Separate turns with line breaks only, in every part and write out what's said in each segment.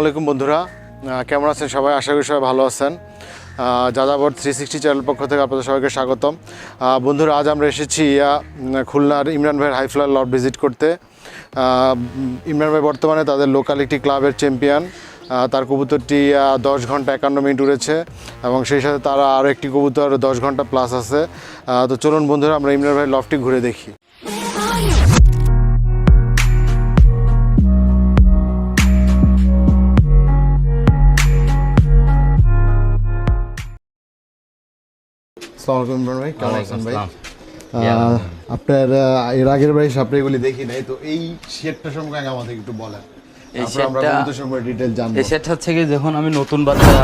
আলাইকুম বন্ধুরা। কেমন আছেন সবাই? আশা করি সবাই ভালো আছেন। যাযাবর থ্রি সিক্সটি চ্যানেল পক্ষ থেকে আপনাদের সবাইকে স্বাগতম। বন্ধুরা আজ আমরা এসেছি উম, খুলনার ইমরান ভাইয়ের হাইফ্লার লট ভিজিট করতে। ইমরান ভাই বর্তমানে তাদের লোকাল একটি ক্লাবের চ্যাম্পিয়ন তার কবুতরটি দশ ঘণ্টা একান্ন মিনিট উড়েছে এবং সেই সাথে তারা আরও একটি কবুতর দশ ঘণ্টা প্লাস আছে। তো চলুন বন্ধুরা আমরা ইমরান ভাইয়ের লফটি ঘুরে দেখি। আসসালামু আলাইকুম ইমরান ভাই কেমন আছেন ভাই আপনার এর আগের এগুলি দেখি নাই তো এই শেডটা সম্পর্কে আমাদের একটু বলেন।
এই শেডটা- এই সেট হচ্ছে কি যখন আমি নতুন বাচ্চা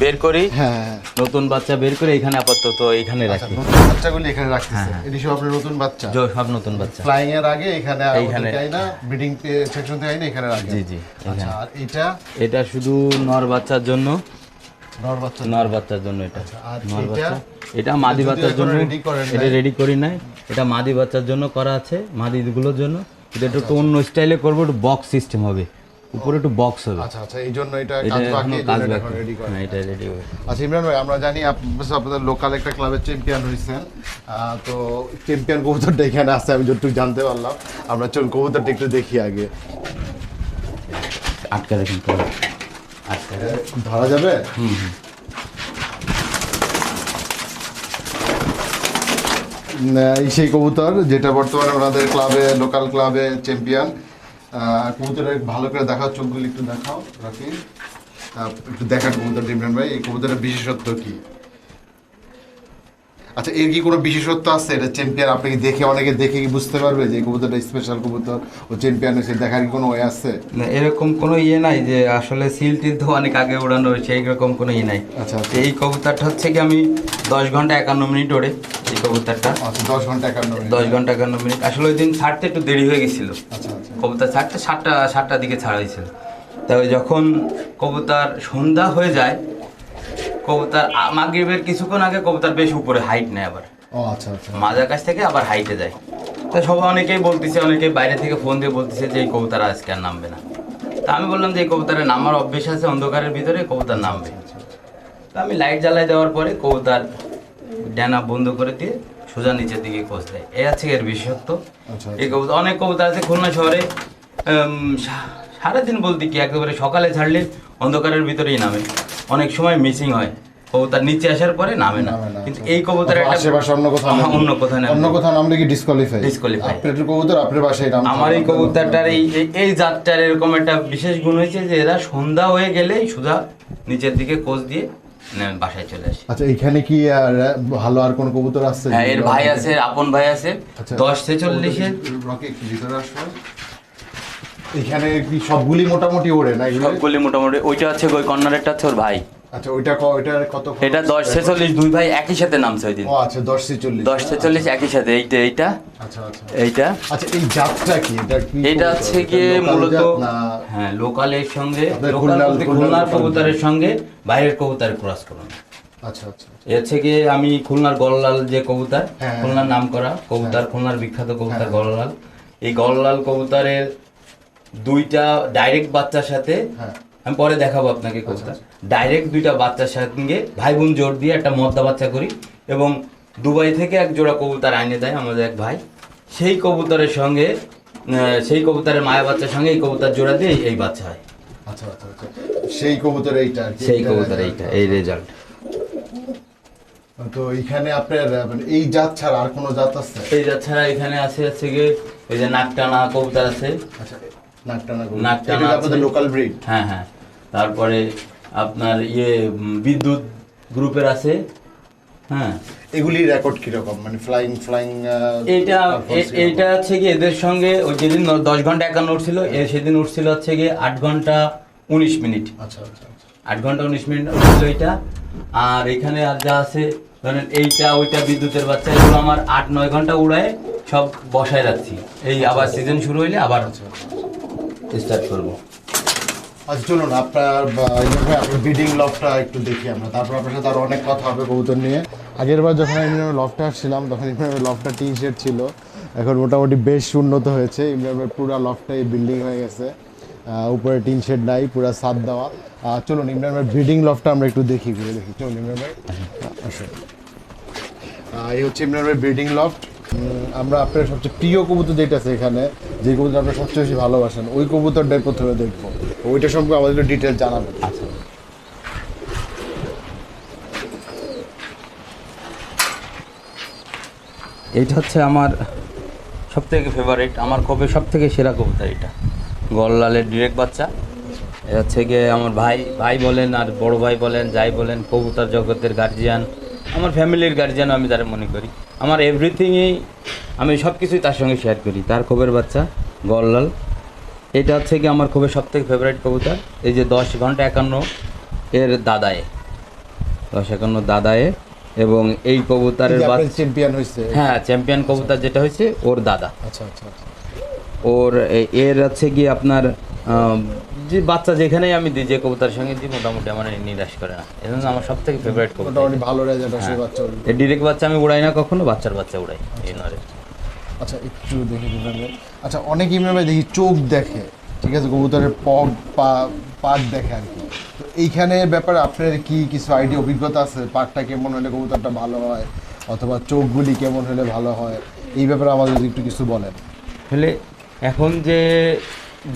বের করি
হ্যাঁ হ্যাঁ
নতুন বাচ্চা বের করে এখানে আপাতত এখানে
আচ্ছা,
রাখি।
বাচ্চাগুলি এখানে রাখতেছে। এটি সব আপনার নতুন বাচ্চা?
জ- সব নতুন বাচ্চা।
ফ্লাইং এর আগে এখানে
এইখানে।
তাই না ব্রিডিং সেকশন থেকে এখানে রাখেন
জি জি
আচ্ছা আর এটা?
এটা শুধু নর বাচ্চার জন্য।
নর বাচ্চা
জন্য এটা।
আর
নর
এটা?
মাদি বাচ্চার জন্য। এটা রেডি করি নাই। এটা মাদি বাচ্চার জন্য করা আছে মাদিগুলোর জন্য। এটা একটু অন্য স্টাইলে করব একটু বক্স সিস্টেম হবে। উপরে একটু বক্স হবে।
আচ্ছা আচ্ছা এই জন্য এটা
এটা
কাজ বাকি
কাজ বাকি।
রেডি করে
হ্যাঁ এটা রেডি হবে।
আচ্ছা ইমরান ভাই আমরা জানি আপনাদের লোকাল একটা ক্লাবের চ্যাম্পিয়ন হয়েছেন আহ, তো চ্যাম্পিয়ন কবুতরটা এখানে আছে আমি যতটুকু জানতে পারলাম। আমরা চল কবুতরটা একটু দেখি আগে।
আটকা দেখুন আটকা
ধরা যাবে? সেই কবুতর যেটা বর্তমানে ওনাদের ক্লাবে লোকাল ক্লাবে চ্যাম্পিয়ন কবুতরের ভালো করে দেখাও চোখগুলি একটু দেখাও রাখি একটু দেখান কবুতর ডিমরান ভাই এই কবুতরের বিশেষত্ব কি? আচ্ছা এর কি কোনো বিশেষত্ব আছে? এটা চ্যাম্পিয়ন আপনি দেখে অনেকে দেখে কি বুঝতে পারবে যে এই কবুতরটা স্পেশাল কবুতর? ও চ্যাম্পিয়ন এসে দেখার কি কোনো ওয়ে আছে?
না, এরকম কোনো ইয়ে নাই যে আসলে সিল টিল তো অনেক আগে উড়ানো হয়েছে এইরকম কোনো ইয়ে নাই।
আচ্ছা, আচ্ছা।
এই কবুতরটা হচ্ছে কি আমি দশ ঘণ্টা একান্ন মিনিট ওড়ে এই কবুতরটা।
আচ্ছা দশ ঘণ্টা একান্ন মিনিট।
দশ ঘণ্টা একান্ন মিনিট। আসলে ওই দিন ছাড়তে একটু দেরি হয়ে গেছিল।
আচ্ছা আচ্ছা।
কবুতর ছাড়তে সাতটা সাতটার দিকে ছাড়া হয়েছিল। তবে যখন কবুতর সন্ধ্যা হয়ে যায় কবুতর মাগরিবের কিছুক্ষণ আগে কবুতর বেশ উপরে হাইট নেয় আবার।
ও আচ্ছা আচ্ছা।
মাজার কাছ থেকে আবার হাইটে যায়। তো সবাই অনেকেই বলতেছে অনেকেই বাইরে থেকে ফোন দিয়ে বলতেছে যে এই কবুতর আজকে আর নামবে না। তা আমি বললাম যে এই কবুতরের নামার অভ্যেস আছে অন্ধকারের ভিতরে কবুতর নামবে। তা আমি লাইট জ্বালাই দেওয়ার পরে কবুতর ডানা বন্ধ করে দিয়ে সোজা নিচের দিকে কোচ দেয়। এ আছে এর বিশেষত্ব।
আচ্ছা,
এই কবুতর অনেক কবুতর আছে খুলনা শহরে সারাদিন বলতে কি একেবারে সকালে ছাড়লে অন্ধকারের ভিতরেই নামে। অনেক সময় মিসিং হয়। কবুতর নিচে আসার পরে নামে না।
নামে
কিন্তু
আচ্ছা।
এই একটা
আশেপাশে অন্য কোথাও
অন্য কোথাও নামলে।
অন্য কোথাও নামলে কি ডিসকোয়ালিফাই
Disqualify।
আপনার কবুতর আপনার বাসায় নাম
আমার এই কবুতরটার এই এই- জাতটার এরকম একটা বিশেষ গুণ হয়েছে যে এরা সন্ধ্যা হয়ে গেলেই সুধা নিচের দিকে কোচ দিয়ে বাসায় চলে আসে।
আচ্ছা এখানে কি আর ভালো আর কোন কবুতর আছে?
হ্যাঁ এর ভাই আছে আপন ভাই আছে।
আচ্ছা।
দশ ছেচল্লিশের।
রকি ভিতরে আসো এখানে কি সবগুলি মোটামুটি ওড়ে না এগুলো
সবগুলি মোটামুটি ওইটা হচ্ছে ওই কর্নারেরটা হচ্ছে ওর ভাই।
আচ্ছা ওইটা ক- ওইটার কত?
এটা দশ ছেচল্লিশ দুই ভাই একই সাথে নামছে ওই দিন।
ও আচ্ছা দশ ছেচল্লিশ।
দশ ছেচল্লিশ একই সাথে এইটা এইটা
আচ্ছা আচ্ছা।
এইটা।
আচ্ছা এই জাতটা কি? এটা কি
এটা
কবুতর?
হচ্ছে
local
মূলত হ্যাঁ লোকালের সঙ্গে খুলনার কবুতরের সঙ্গে বাইরের কবুতরের ক্রস করুন।
আচ্ছা আচ্ছা
হচ্ছে গিয়ে আমি খুলনার গললাল যে কবুতর
হ্যাঁ।
খুলনার নাম করা কবুতর খুলনার বিখ্যাত কবুতর গললাল। এই গললাল কবুতরের দুইটা ডাইরেক্ট বাচ্চার সাথে
হ্যাঁ।
আমি পরে দেখাবো আপনাকে ডাইরেক্ট দুইটা বাচ্চার সঙ্গে ভাই বোন জোর দিয়ে একটা মদ্দা বাচ্চা করি এবং দুবাই থেকে এক জোড়া কবুতর আইনে দেয় আমাদের এক ভাই। সেই কবুতরের সঙ্গে সেই কবুতরের মায়া বাচ্চার সঙ্গে এই কবুতর জোড়া দিয়ে এই বাচ্চা হয়।
আচ্ছা আচ্ছা আচ্ছা। সেই কবুতর এইটা
সেই কবুতর এইটা এই রেজাল্ট
তো এখানে আপনার মানে এই জাত ছাড়া আর কোনো জাত আছে?
এই যা ছাড়া এখানে আছে হচ্ছে গিয়ে এই যে নাকটানা কবুতর আছে।
আচ্ছা নাকটানা এটা। আপনাদের লোকাল ব্রিড
হ্যাঁ হ্যাঁ। তারপরে আপনার ইয়ে বিদ্যুৎ গ্রুপের আছে। হ্যাঁ।
এগুলি রেকর্ড কীরকম? মানে ফ্লাইং ফ্লাইং
এইটা এ- এইটা হচ্ছে কি এদের সঙ্গে ওই যেদিন দশ ঘণ্টা একান্ন উঠছিল সেদিন উঠছিল হচ্ছে গিয়ে আট ঘণ্টা উনিশ মিনিট।
আচ্ছা আচ্ছা আচ্ছা।
আট ঘণ্টা উনিশ মিনিট উঠছিল এইটা আর এখানে আর যা আছে ধরেন এইটা ওইটা বিদ্যুতের বাচ্চা এগুলো আমার আট নয় ঘণ্টা উড়ায় সব বসায় রাখছি। এই আবার সিজন শুরু হইলে আবার
আচ্ছা।
স্টার্ট করব।
আচ্ছা চলুন, আপনার আপনার ব্রিডিং লফটা একটু দেখি আমরা। তারপর আপনার সাথে আরও অনেক কথা হবে কবুতর নিয়ে। আগের বার যখন আমি লফটা আসছিলাম, তখন ইমরানের লফটা টি শার্ট ছিল। এখন মোটামুটি বেশ উন্নত হয়েছে। ইমরানের পুরো লফটাই বিল্ডিং হয়ে গেছে। উপরে টিন শেড নাই, পুরো সাদ দেওয়া। চলুন ইমরান ভাই ব্রিডিং লফটা আমরা একটু দেখি, ঘুরে দেখি। চলুন ইমরান ভাই এই হচ্ছে ইমরান ভাই ব্রিডিং লফট আমরা আপনার সবচেয়ে প্রিয় কবুতর যেটা আছে এখানে, যে কবুতর আপনার সবচেয়ে বেশি ভালোবাসেন, ওই কবুতরটাই প্রথমে দেখব। ওইটা সম্পর্কে আমাদের ডিটেল জানাবেন।
আচ্ছা। এইটা হচ্ছে আমার সব থেকে ফেভারিট আমার কবে সব থেকে সেরা কবুতর এটা গললালের ডিরেক্ট বাচ্চা। হচ্ছে গিয়ে আমার ভাই ভাই বলেন আর বড় ভাই বলেন, যাই বলেন, কবুতর জগতের গার্জিয়ান আমার ফ্যামিলির গার্জিয়ান আমি তারা মনে করি। আমার এভরিথিংই আমি সব কিছুই তার সঙ্গে শেয়ার করি। তার খবরের বাচ্চা গললাল। এটা হচ্ছে কি আমার খুবই সব থেকে ফেভারিট কবুতর। এই যে দশ ঘণ্টা একান্ন এর দাদায়ে। দশ একান্ন দাদায়ে এবং এই কবুতরের
চ্যাম্পিয়ন হয়েছে
হ্যাঁ চ্যাম্পিয়ন কবুতর যেটা হয়েছে ওর দাদা।
আচ্ছা আচ্ছা আচ্ছা।
ওর এর হচ্ছে কি আপনার যে বাচ্চা যেখানেই আমি দিই যে কবুতার সঙ্গে দিই মোটামুটি আমার নিরাশ করে না। এজন্য আমার সব থেকে ফেভারিট কবুতর।
মোটামুটি ভালো রেজাল্ট আসে বাচ্চা
এই ডিরেক্ট বাচ্চা আমি উড়াই না কখনো বাচ্চার বাচ্চা উড়াই এই নরে
আচ্ছা একটু দেখে দিবেন আচ্ছা অনেক ইমরান দেখি চোখ দেখে ঠিক আছে কবুতরের পগ পা পাক দেখে আর কি। তো এইখানে ব্যাপারে আপনার কি কিছু আইডিয়া অভিজ্ঞতা আছে? পাকটা কেমন হলে কবুতরটা ভালো হয়? অথবা চোখগুলি কেমন হলে ভালো হয়? এই ব্যাপারে আমাদের যদি একটু কিছু বলেন।
হলে এখন যে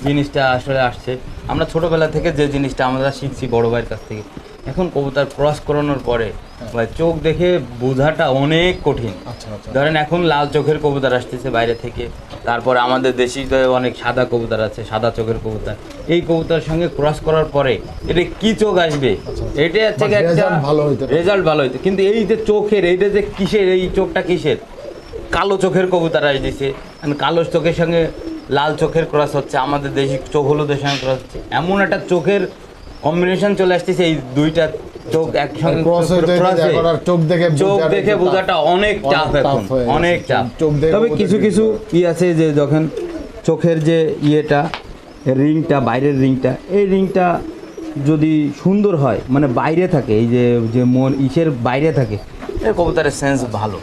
জিনিসটা আসলে আসছে। আমরা ছোটবেলা থেকে যে জিনিসটা আমরা শিখছি বড় ভাইয়ের কাছ থেকে এখন কবুতর ক্রস করানোর পরে ভাই চোখ দেখে বোঝাটা অনেক কঠিন।
আচ্ছা আচ্ছা।
ধরেন এখন লাল চোখের কবুতর আসতেছে বাইরে থেকে তারপর আমাদের দেশি অনেক সাদা কবুতর আছে সাদা চোখের কবুতর। এই কবুতরের সঙ্গে ক্রস করার পরে এটা কি চোখ আসবে? এটা হচ্ছে একটা রেজাল্ট ভালো হইতে কিন্তু এই যে চোখের এইটা যে কিসের এই চোখটা কিসের? কালো চোখের কবুতর আসতেছে। কালো চোখের সঙ্গে লাল চোখের ক্রস হচ্ছে আমাদের দেশি চোখ হলুদের সঙ্গে ক্রস হচ্ছে। এমন একটা চোখের কম্বিনেশন চলে আসতেছে এই দুইটা চোখ একসঙ্গে
চোখ দেখে
চোখ দেখে বোঝাটা অনেক চাপ
অনেক
এখন। অনেক চাপ
চোখ দেখে
তবে কিছু কিছু ই আছে যে যখন চোখের যে ইয়েটা রিংটা বাইরের রিংটা এই রিংটা যদি সুন্দর হয় মানে বাইরে থাকে এই যে যে মন ইসের বাইরে থাকে কবুতরের সেন্স ভালো।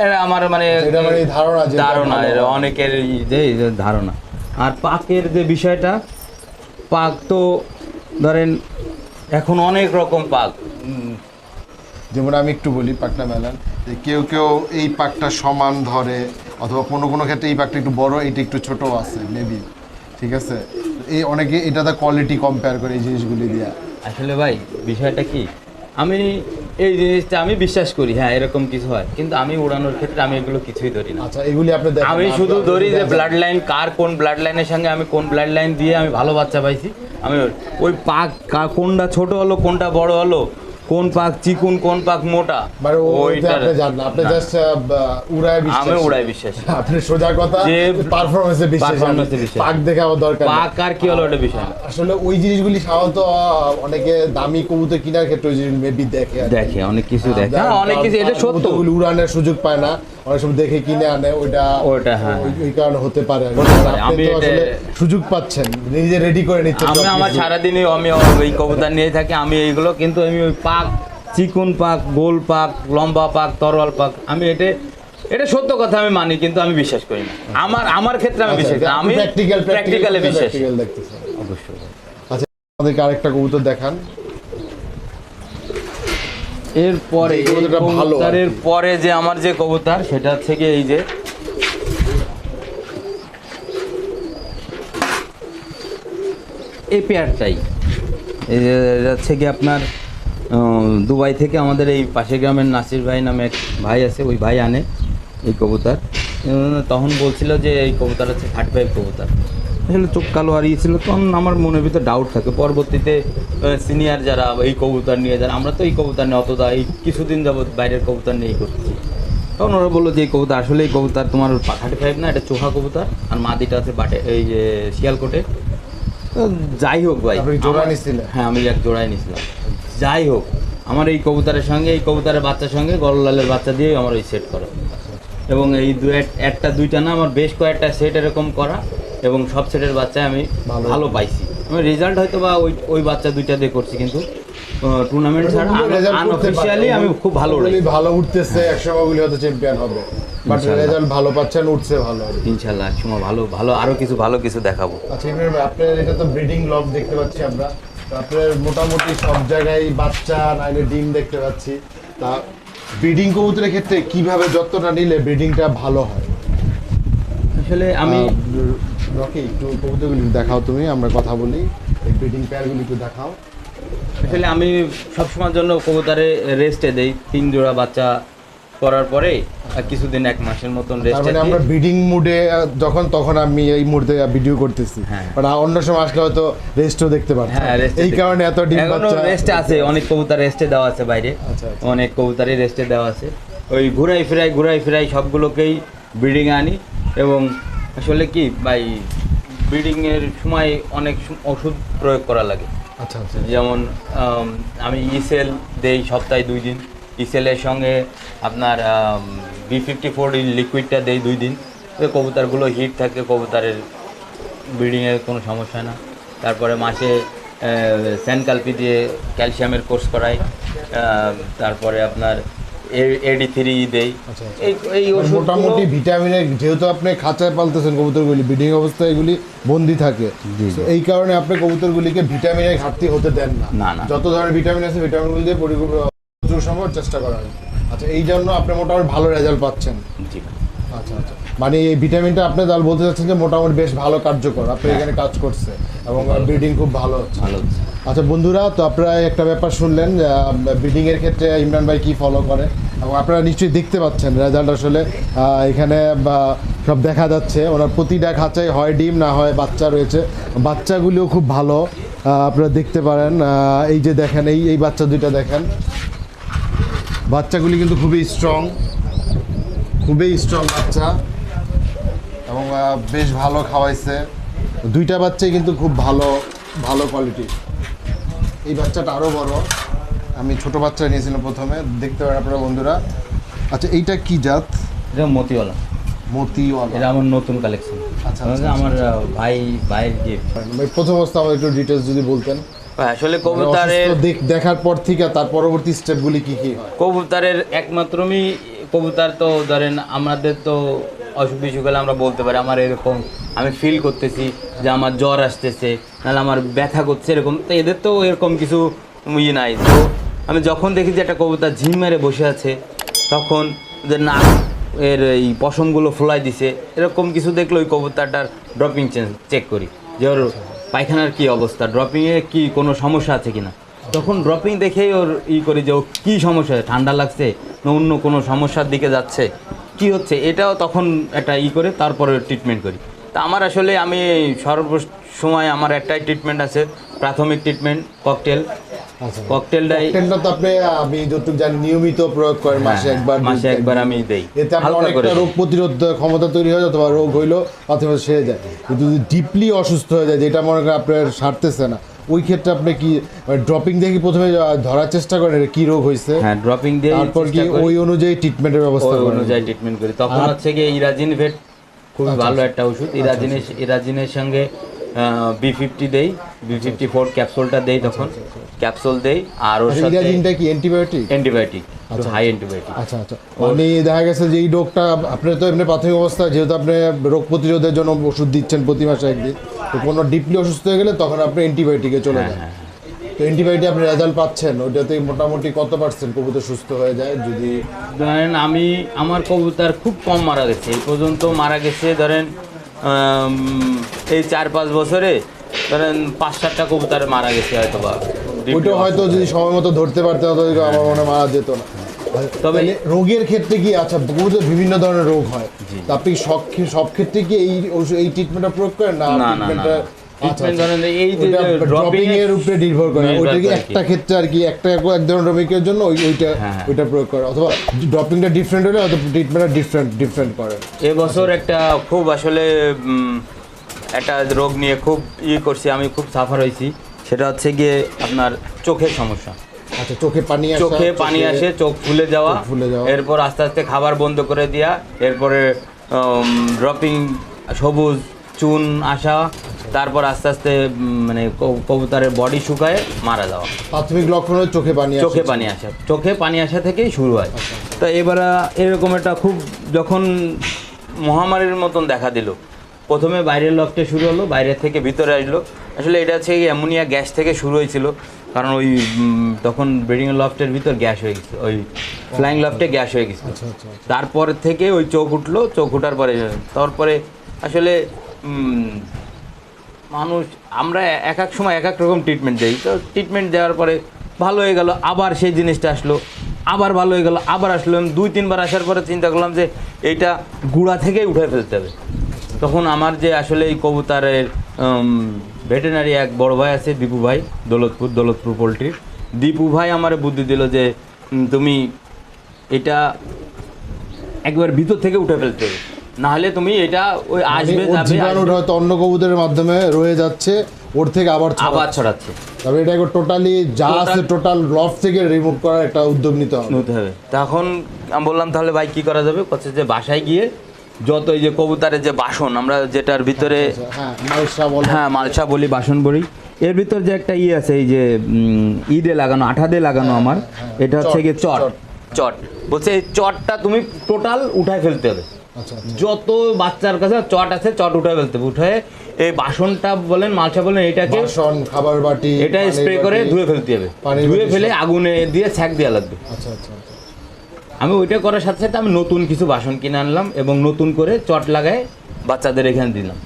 এটা আমার মানে
এটা মানে ধারণা যে
ধারণা। এটা অনেকের যে ধারণা। আর পাকের যে বিষয়টা পাক তো ধরেন এখন অনেক রকম পাক।
যেমন আমি একটু বলি পাকটা মেলান যে কেউ কেউ এই পাকটা সমান ধরে অথবা কোনো কোনো ক্ষেত্রে এই পাকটা একটু বড় এইটা একটু ছোট আছে মেবি ঠিক আছে? এই অনেকে এটাতে কোয়ালিটি কম্পেয়ার করে এই জিনিসগুলি দিয়া।
আসলে ভাই বিষয়টা কি? আমি এই জিনিসটা আমি বিশ্বাস করি হ্যাঁ এরকম কিছু হয়। কিন্তু আমি উড়ানোর ক্ষেত্রে আমি এগুলো কিছুই ধরি না।
আচ্ছা এগুলি আপনি
আমি শুধু ধরি যে ব্লাড লাইন কার কোন ব্লাড লাইনের সঙ্গে আমি কোন ব্লাড লাইন দিয়ে আমি ভালো বাচ্চা পাইছি। আমি ওই পাক কোনটা ছোট হলো কোনটা বড় হলো কোন পাক চিকুন কোন পাক মোটা?
মানে ওইটা আপনি জানেন আপনি জাস্ট উড়ায় বিশ্বাস।
আমি
আপনি সোজা কথা
যে-
পারফরমেন্স বিশ্বাস।
Performance-এ বিশ্বাস।
পাক দেখে দরকার।
পাক আর কি হলো ওটা বিষয়?
আসলে ওই জিনিসগুলি সাধারণত অনেকে দামি কবুতর কেনার ক্ষেত্রে ওই জিনিস মেবি দেখে
দেখে অনেক কিছু দেখে। হ্যাঁ, অনেক কিছু এটা সত্য।
উড়ানোর সুযোগ পায় না। অনেক সময় দেখে কিনে আনে ওইটা
ওইটা, হ্যাঁ।
ওই- কারণে হতে পারে।
আমি
আসলে সুযোগ পাচ্ছেন নিজে রেডি করে নিচ্ছেন
আমি আমার সারাদিনই আমি ওই কবুতর নিয়ে থাকি আমি এইগুলো কিন্তু আমি ওই পাক চিকুন পাক গোল পাক লম্বা পাক তরোয়াল পাক আমি এটা এটা সত্য কথা আমি মানি কিন্তু আমি বিশ্বাস করি না। আমার আমার ক্ষেত্রে আমি
আচ্ছা,
বিশ্বাস করি আমি
প্র্যাকটিক্যাল
প্র্যাকটিক্যালে বিশ্বাস।
প্র্যাকটিক্যাল দেখতেছেন
অবশ্যই।
আচ্ছা আমাদেরকে আরেকটা কবুতর দেখান।
এরপরে
কি।
কবুতরের পরে যে আমার যে কবুতর সেটা হচ্ছে গিয়ে এই যে এই পেয়ারটাই এই যে এটা হচ্ছে কি আপনার দুবাই থেকে আমাদের এই পাশের গ্রামের নাসির ভাই নামে এক ভাই আছে ওই ভাই আনে এই কবুতর। তখন বলছিল যে এই কবুতর হচ্ছে থার্টি ফাইভ কবুতর। আসলে চোখ কালো হারিয়েছিল তখন আমার মনের ভিতরে ডাউট থাকে। পরবর্তীতে সিনিয়র যারা এই কবুতর নিয়ে যারা আমরা তো এই কবুতর নিয়ে অতটা এই কিছুদিন যাবত বাইরের কবুতর নিয়েই করতেছি তখন ওরা বলল যে এই কবুতর আসলে এই কবুতর তোমার থার্টি ফাইভ না এটা চোখা কবুতর আর মাদিটা আছে বাটে এই যে শিয়ালকোটে। যাই হোক ভাই
জোড়া নিছিলেন?
হ্যাঁ আমি এক জোড়াই নিয়েছিলাম যাই হোক আমার এই কবুতরের সঙ্গে এই কবুতরের বাচ্চার সঙ্গে গরলালের বাচ্চা দিয়েই আমার ওই সেট করা। এবং এই দু এক- একটা দুইটা না আমার বেশ কয়েকটা সেট এরকম করা। এবং সব সেটের বাচ্চায় আমি
ভালো।
পাইছি। আমি রেজাল্ট হয়তো বা ওই ওই বাচ্চা দুইটা দিয়ে করছি কিন্তু টুর্নামেন্ট ছাড়া। আমি খুব ভালো
ভালো উঠতেছে একসময় ওগুলি হয়তো চ্যাম্পিয়ন হবে। বাট রেজাল্ট ভালো পাচ্ছেন উঠছে ভালো।
ভালো ভালো আরও কিছু ভালো কিছু দেখাবো।
আচ্ছা ইমরান আপনার এটা তো ব্রিডিং লব দেখতে পাচ্ছি আমরা। আপনার মোটামুটি সব জায়গায় বাচ্চা নাইলে ডিম দেখতে পাচ্ছি। তা ব্রিডিং কবুতরের ক্ষেত্রে কীভাবে যত্নটা নিলে ব্রিডিংটা ভালো হয়?
আসলে আমি
রকি একটু কবুতরগুলি দেখাও তুমি আমরা কথা বলি। এই ব্রিডিং পেয়ারগুলি একটু দেখাও।
আসলে আমি সবসময়ের জন্য কবুতারে রেস্টে দেই। তিন জোড়া বাচ্চা করার পরে আর কিছুদিন এক মাসের মতন রেস্টে
মানে আমরা ব্রিডিং মুডে যখন তখন আমি এই মুহূর্তে ভিডিও করতেছি। বাট অন্য সময় আসলে হয়তো রেস্টও দেখতে পাচ্ছি
হ্যাঁ
এই কারণে এত ডিম বাচ্চা
রেস্টে আছে অনেক কবুতর রেস্টে দেওয়া আছে বাইরে।
আচ্ছা, আচ্ছা।
অনেক কবুতরই রেস্টে দেওয়া আছে। ওই ঘুরাই ফিরাই ঘুরাই ফিরাই সবগুলোকেই ব্রিডিং আনি এবং আসলে কি ভাই ব্রিডিং এর সময় অনেক ওষুধ প্রয়োগ করা লাগে।
আচ্ছা আচ্ছা
যেমন আমি ইসেল দেই সপ্তাহে দুই দিন। ইসেলের সঙ্গে আপনার বি ফিফটি ফোর লিকুইডটা দেই দুই দিন। কবুতরগুলো হিট থাকে কবুতরের ব্রিডিংয়ের কোনো সমস্যা না। তারপরে মাসে স্যানকালপি দিয়ে ক্যালসিয়ামের কোর্স করাই। তারপরে আপনার এডি থ্রি দেই।
আচ্ছা, আচ্ছা।
এই এই
মোটামুটি ভিটামিনের যেহেতু আপনি খাঁচায় পালতেছেন কবুতরগুলি ব্রিডিং অবস্থায় এগুলি বন্দি থাকে। এই কারণে আপনি কবুতরগুলিকে ভিটামিনের ঘাটতি হতে দেন না।
না, না।
যত ধরনের ভিটামিন আছে ভিটামিনগুলি দিয়ে পরিপূর্ণ সম্ভব চেষ্টা করা হয়। আচ্ছা এই জন্য আপনি মোটামুটি ভালো রেজাল্ট পাচ্ছেন।
জি।
আচ্ছা আচ্ছা। মানে এই ভিটামিনটা আপনি তাহলে বলতে চাচ্ছেন যে মোটামুটি বেশ ভালো কার্যকর। আপনি
হ্যাঁ।
এখানে কাজ করছে। এবং ব্রিডিং খুব ভালো
ভালো
আচ্ছা বন্ধুরা তো আপনারা একটা ব্যাপার শুনলেন ব্রিডিং এর ক্ষেত্রে ইমরান ভাই কি ফলো করে? এবং আপনারা নিশ্চয়ই দেখতে পাচ্ছেন রেজাল্ট আসলে এখানে সব দেখা যাচ্ছে। ওনার প্রতিটা খাঁচায় হয় ডিম না হয় বাচ্চা রয়েছে। বাচ্চাগুলিও খুব ভালো আপনারা দেখতে পারেন। এই যে দেখেন এই এই বাচ্চা দুইটা দেখেন। বাচ্চাগুলি কিন্তু খুবই স্ট্রং খুবই স্ট্রং বাচ্চা। এবং বেশ ভালো খাওয়াইছে। দুইটা বাচ্চাই কিন্তু খুব ভালো ভালো কোয়ালিটি এই বাচ্চাটা আরও বড়। আমি ছোট বাচ্চা নিয়েছিলাম প্রথমে দেখতে পারেন আপনারা বন্ধুরা। আচ্ছা এইটা কি জাত?
এটা মতিওয়ালা।
মতিওয়ালা।
এটা আমার নতুন কালেকশন
আচ্ছা, আচ্ছা,
আমার ভাই ভাইয়ের গিফট
প্রথম অবস্থা আমার একটু ডিটেলস যদি বলতেন।
আসলে
মানে
কবুতরের
দেখার পর থেকে তার পরবর্তী স্টেপগুলি কি কি
কবুতরের একমাত্রই কবুতর তো ধরেন আমাদের তো অসুখ বিসুখ হলে আমরা বলতে পারি, আমার এরকম, আমি ফিল করতেছি যে আমার জ্বর আসতেছে, নাহলে আমার ব্যথা করছে, এরকম। তো এদের তো এরকম কিছু ইয়ে নাই। তো আমি যখন দেখি যে একটা কবুতর ঝিম মেরে বসে আছে, তখন যে নাক এর এই পশমগুলো ফোলাই দিছে, এরকম কিছু দেখলে ওই কবুতরটার ড্রপিং চেঞ্জ চেক করি, যে ওর পায়খানার কী অবস্থা ড্রপিংয়ে কি কোনো সমস্যা আছে কিনা। তখন ড্রপিং দেখেই ওর ই করি যে ও কী সমস্যা ঠান্ডা লাগছে? না অন্য কোনো সমস্যার দিকে যাচ্ছে? কি হচ্ছে? এটাও তখন একটা ই করে তারপরে ট্রিটমেন্ট করি। তা আমার আসলে আমি সর্ব সময় আমার একটাই ট্রিটমেন্ট আছে প্রাথমিক ট্রিটমেন্ট ককটেল ককটেলটাই
ককটেলটা তো আপনি আমি যতটুকু জানি নিয়মিত প্রয়োগ করেন মাসে একবার
হ্যাঁ, মাসে একবার আমি দেই।
এতে আপনার অনেকটা রোগ প্রতিরোধ ক্ষমতা তৈরি হয়ে অথবা রোগ হইল অথবা সেরে যায়। কিন্তু যদি ডিপলি অসুস্থ হয়ে যায় যেটা মনে করেন আপনার সারতেছে না ওই ক্ষেত্রে আপনি কি ড্রপিং দিয়ে কি প্রথমে ধরার চেষ্টা করেন? কি রোগ হয়েছে?
হ্যাঁ ড্রপিং দিয়ে
তারপর কি ওই অনুযায়ী ট্রিটমেন্টের ব্যবস্থা
ওই
করেন।
অনুযায়ী ট্রিটমেন্ট করি। তখন হচ্ছে গিয়ে ইরাজিন ভেট খুব
আচ্ছা,
ভালো একটা ওষুধ। ইরাজিনের ইরাজিনের সঙ্গে বি ফিফটি দেই বি ফিফটি ফোর ক্যাপসুলটা দেই তখন। ক্যাপসুল দেই আর ওর
আচ্ছা,
সাথে
ইরাজিনটা কি অ্যান্টিবায়োটিক
অ্যান্টিবায়োটিক হাই অ্যান্টিবায়োটিক
আচ্ছা আচ্ছা। মানে দেখা গেছে যে এই রোগটা আপনি তো এমনি প্রাথমিক অবস্থা যেহেতু আপনি রোগ প্রতিরোধের জন্য ওষুধ দিচ্ছেন প্রতি মাসে একদিন। তো কোনো ডিপলি অসুস্থ হয়ে গেলে তখন আপনি অ্যান্টিবায়োটিকে চলে
হ্যাঁ,
যান। তো অ্যান্টিবায়োটিক আপনি রেজাল্ট পাচ্ছেন ওইটাতে মোটামুটি কত পার্সেন্ট কবুতর সুস্থ হয়ে যায় যদি
ধরেন আমি আমার কবুতর খুব কম মারা গেছে এই পর্যন্ত মারা গেছে ধরেন এই চার পাঁচ বছরে ধরেন পাঁচ সাতটা কবুতর মারা গেছে হয়তো বা
ওইটা হয়তো যদি সময় মতো ধরতে পারতেন তাহলে আমার মনে মারা যেত না। তবে রোগের ক্ষেত্রে কি আচ্ছা কবুতর বিভিন্ন ধরনের রোগ হয়। আপনি সব সব ক্ষেত্রে কি এই এই ট্রিটমেন্টটা প্রয়োগ করেন? না
না, না,
ট্রিটমেন্টটা
এই যে
ড্রপিং
এর
এর উপরে নির্ভর করে ওইটা কি। একটা ক্ষেত্রে আর কি একটা এক ধরনের ড্রপিংয়ের জন্য ওইটা
হ্যাঁ, হ্যাঁ।
ওইটা প্রয়োগ করে। অথবা ড্রপিংটা ডিফারেন্ট হলে ট্রিটমেন্টটা ডিফারেন্ট ডিফারেন্ট করে
এবছর একটা খুব আসলে একটা রোগ নিয়ে খুব ইয়ে করছি আমি খুব সাফার হয়েছি সেটা হচ্ছে গিয়ে আপনার চোখের সমস্যা।
আচ্ছা চোখে পানি আসা
চোখে পানি আসে চোখ ফুলে যাওয়া
ফুলে যাওয়া।
এরপর আস্তে আস্তে খাবার বন্ধ করে দেওয়া এরপরে ড্রপিং সবুজ চুন আসা তারপর আস্তে আস্তে মানে কবুতরের বডি শুকায় মারা যাওয়া।
প্রাথমিক লক্ষণ হচ্ছে চোখে পানি আসা।
চোখে পানি আসা। চোখে পানি আসা থেকেই শুরু হয়। তো এবার এরকম একটা খুব যখন মহামারীর মতন দেখা দিল প্রথমে বাইরের লফটে শুরু হলো বাইরে থেকে ভিতরে আসলো। আসলে এটা হচ্ছে অ্যামোনিয়া গ্যাস থেকে শুরু হয়েছিল। কারণ ওই তখন ব্রিডিং লফটের ভিতর গ্যাস হয়ে গেছে ওই ফ্লাইং লফটে গ্যাস হয়ে গেছে।
আচ্ছা আচ্ছা।
তারপর থেকে ওই চোখ উঠল চোখ উঠার পরে তারপরে আসলে মানুষ আমরা এক এক সময় এক এক রকম ট্রিটমেন্ট দিই। তো ট্রিটমেন্ট দেওয়ার পরে ভালো হয়ে গেল আবার সেই জিনিসটা আসলো আবার ভালো হয়ে গেল আবার আসলো। আমি দুই তিনবার আসার পরে চিন্তা করলাম যে এইটা গুড়া থেকেই উঠে ফেলতে হবে। তখন আমার যে আসলে এই কবুতারের ভেটেনারি এক বড় ভাই আছে দীপু ভাই দৌলতপুর দৌলতপুর পোলট্রির। দীপু ভাই আমার বুদ্ধি দিল যে তুমি এটা একবার ভিতর থেকে উঠে ফেলতে। হবে নাহলে তুমি এটা ওই আসবে
মানে
যাবে
জীবাণুটা হয়তো অন্য কবুতরের মাধ্যমে রয়ে যাচ্ছে ওর থেকে আবার।
আবার ছড়াচ্ছে।
তবে এটা টোটালি যা আছে টোটাল লফট থেকে রিমুভ করার একটা উদ্যোগ নিতে হবে।
নিতে হবে। তখন আমি বললাম তাহলে ভাই কি করা যাবে? করছে যে বাসায় গিয়ে যত এই যে কবুতারের যে বাসন আমরা যেটার ভিতরে
হ্যাঁ মালসা বলে।
হ্যাঁ মালসা বলি বাসন বলি। এর ভিতর যে একটা ইয়ে আছে এই যে ঈদে লাগানো আঠা দিয়ে লাগানো আমার এটা হচ্ছে গিয়ে চট।
চট।
বলছে এই চটটা তুমি টোটাল উঠায় ফেলতে হবে।
আচ্ছা আচ্ছা।
যত বাচ্চার কাছে চট আছে চট উঠায় ফেলতে হবে। উঠে এই বাসনটা বলেন মালসা বলেন এটাকে
বাসন খাবার বাটি
এটা স্প্রে করে ধুয়ে ফেলতে হবে। ধুয়ে ফেলে আগুনে দিয়ে ছ্যাক দেওয়া লাগবে।
আচ্ছা আচ্ছা আচ্ছা।
আমি ওইটা করার সাথে সাথে আমি নতুন কিছু বাসন কিনে আনলাম এবং নতুন করে চট লাগায় বাচ্চাদের এখানে দিলাম।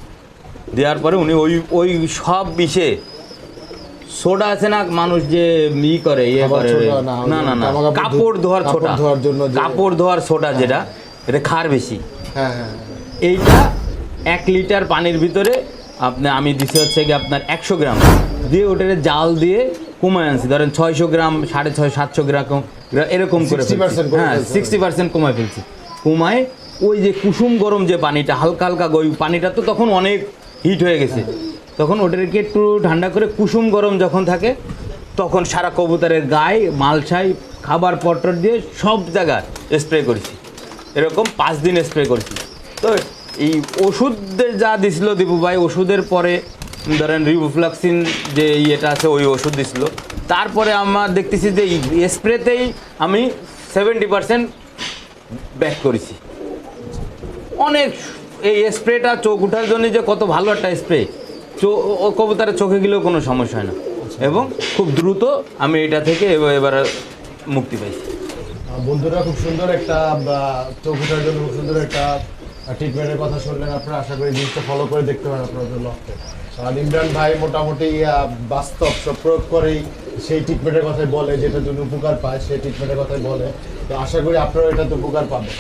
দেওয়ার পরে উনি ওই ওই সব বিষে সোডা আছে না মানুষ যে ই করে ইয়ে করে
না,
না না
কাপড়
ধোয়ার ছোটা।
ধোয়ার জন্য যে-
কাপড় ধোয়ার সোডা যেটা এটা খার বেশি।
হ্যাঁ হ্যাঁ। হ্যাঁ।
এইটা এক লিটার পানির ভিতরে আপনি আমি দিছি হচ্ছে কি আপনার একশো গ্রাম। দিয়ে ওটারে জাল দিয়ে কমায় আনছি ধরেন ছয়শো গ্রাম সাড়ে ছয় সাতশো গ্রাম এরকম করে হ্যাঁ সিক্সটি পার্সেন্ট কমায় ফেলছি। কমায় ওই যে কুসুম গরম যে পানিটা হালকা হালকা ওই পানিটা তো তখন অনেক হিট হয়ে গেছে। তখন ওটাকে একটু ঠান্ডা করে কুসুম গরম যখন থাকে তখন সারা কবুতরের গায়ে মালসাই খাবার পটর দিয়ে সব জায়গায় স্প্রে করেছি। এরকম পাঁচ দিন স্প্রে করেছি। তো এই ওষুধের যা দিছিল দীপু ভাই ওষুধের পরে ধরেন রিবুফ্লাক্সিন যে ইয়েটা আছে, ওই ওষুধ দিছিল। তারপরে আমার দেখতেছি যে স্প্রেতেই আমি সেভেন্টি পার্সেন্ট ব্যাক করেছি। অনেক, এই স্প্রেটা চোখ উঠার জন্য যে কত ভালো একটা স্প্রে। ও কবুতারের চোখে গেলেও কোনো সমস্যা হয় না। এবং খুব দ্রুত আমি এটা থেকে এবার মুক্তি পাইছি।
বন্ধুরা, খুব সুন্দর একটা চোখ উঠার জন্য খুব সুন্দর একটা ট্রিটমেন্টের কথা শুনলেন আপনারা। আশা করি জিনিসটা ফলো করে দেখতে পারেন আপনাদের লক্ষ্যে ইমরান ভাই মোটামুটি বাস্তব প্রয়োগ করেই সেই ট্রিটমেন্টের কথাই বলে যেটা জন্য উপকার পায়, সেই ট্রিটমেন্টের কথাই বলে। তো আশা করি আপনারা এটাতে উপকার পাবেন।